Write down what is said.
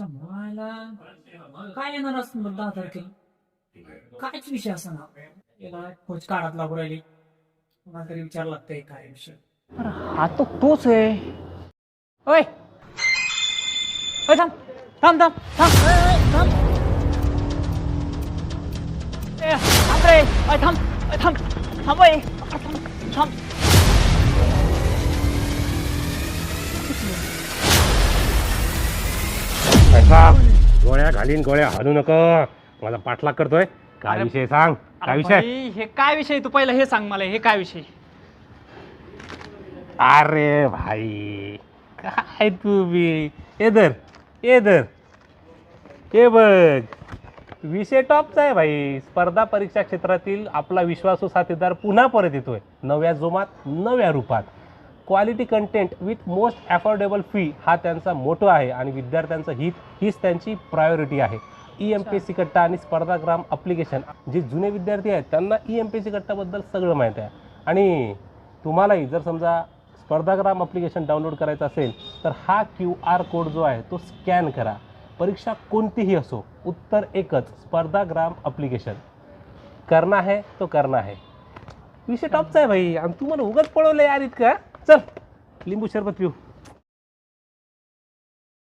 समायला काय येणार असं मग दहा तारखेला कायच विषय असं ना याला खोज काढत लागू राहिली मला तरी विचार लागतंय काय विषय हा तो तोच आहे ओय ओय थांब थांब थांब थांब ओय, ओय, थांब ए, थांब रे ओय, थांब ओय, थांब थांब ओय. थांब थांब ऐसा गोळ्या घालीन गोळ्या हलू नको. माझा पाठलाग करतोय. काय विषय सांग? काय विषय? हे काय विषय? तू पहिला हे सांग मला हे काय विषय? अरे भाई. काय तू बी? येदर येदर हे बघ. विषय टॉपचा आहे भाई. स्पर्धा परीक्षा क्षेत्रातील आपला विश्वासू साथीदार पुन्हा परत येतोय. नव्या जोमात नव्या रूपात. Quality content with most affordable fee हा त्यांचा मोठो आहे आणि विद्यार्थ्यांचं हित हीच त्यांची प्रायोरिटी आहे. E M P S C Katta आणि स्पर्धाग्राम अप्लिकेशन जे जुने विद्यार्थी आहेत त्यांना E M P S C कट्टाबद्दल सगळं माहीत आहे. आणि तुम्हालाही जर समजा स्पर्धाग्राम अप्लिकेशन डाउनलोड करायचं असेल तर हा क्यू आर कोड जो आहे तो स्कॅन करा. परीक्षा कोणतीही असो उत्तर एकच स्पर्धाग्राम अप्लिकेशन करना है तो करना है. विषय टॉपचा आहे भाई आणि तू मला उगाच पळवलं यार इतकं. चल लिंबू शरबत पिऊ.